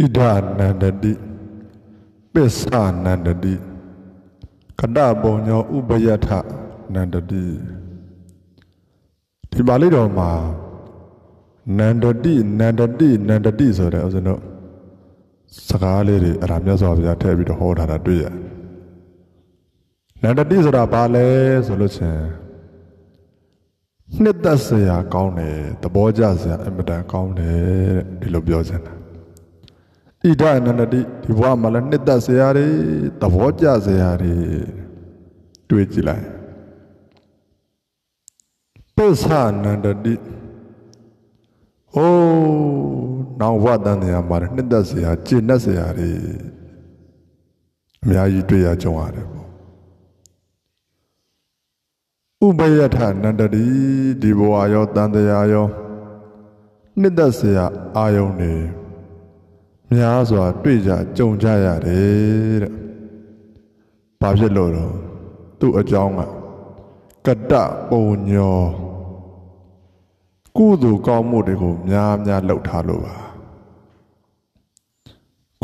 ဣဒနန္တတိပစ္ဆနန္တတိကတပုံညောဥပယထနန္တတိဒီပါဠိတော်မှာနန္တတိနန္တတိနန္တတိဆိုတဲ့ဥစဉ်တို့စကားလေးတွေအဲ့ဒါမြတ်စွာဘုရားထည့်ပြီးတော့ဟောထားတာတွေ့ရတယ်နန္တတိဆိုတာဘာလဲဆိုလို့ချင်းနှစ်သက်စရာကောင်းတယ်သဘောကျစရာအင်မတန်ကောင်းတယ်တဲ့ဒီလိုပြောချင်တာ ဣဒအနန္တတိဒီဘဝမှာလည်းနှစ်သက်စရာတွေသဘောကျစရာတွေတွေ့ကြည့်လိုက်ပိဿအနန္တတိဟိုးနောက်ဘဝတန်တရားမှာလည်းနှစ်သက်စရာကျင့်တတ်စရာတွေအများကြီးတွေ့ရကြုံရတယ်ပေါ့ဥပယထအနန္တတိဒီဘဝရောတန်တရားရောနှစ်သက်စရာအာယုန်တွေ များစွာတွေ့ကြကြုံကြရတယ်တဲ့။ဘာဖြစ်လို့တော့သူ့အကြောင်းကကတ္တပုံညောကုသိုလ်ကောင်းမှုတွေကိုများများလှုပ်ထားလို့ပါ။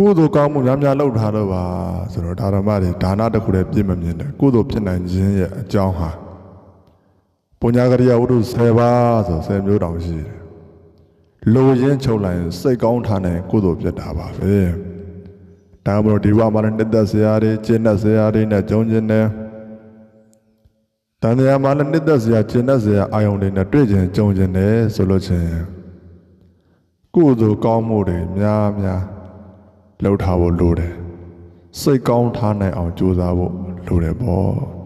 ကုသိုလ်ကောင်းမှုများများလှုပ်ထားလို့ပါဆိုတော့ဒါရမတွေဒါနတစ်ခုတည်းပြည့်မမြင်တယ်ကုသိုလ်ဖြစ်နိုင်ခြင်းရဲ့အကြောင်းဟာပုညကရိယာဝတ္ထု10ပါးဆို10မျိုးတောင်ရှိတယ်။ လိုရင်းချုပ်လိုက်ရင်စိတ်ကောင်းထားတဲ့ကုသိုလ်ဖြစ်တာပါပဲ။ဒါမှမဟုတ်ဒီဘဝမှာလည်းနှစ်သက်စရာတွေကျင့်တတ်စရာတွေနဲ့ကြုံကျင်တယ်။တန်တရားမှာလည်းနှစ်သက်စရာကျင့်တတ်စရာအာယုန်တွေနဲ့တွေ့ကျင်ကြုံကျင်တယ်ဆိုလို့ချင်းကုသိုလ်ကောင်းမှုတွေများများလှုပ်ထားဖို့လိုတယ်။စိတ်ကောင်းထားနိုင်အောင်ကြိုးစားဖို့လိုတယ်ပေါ့။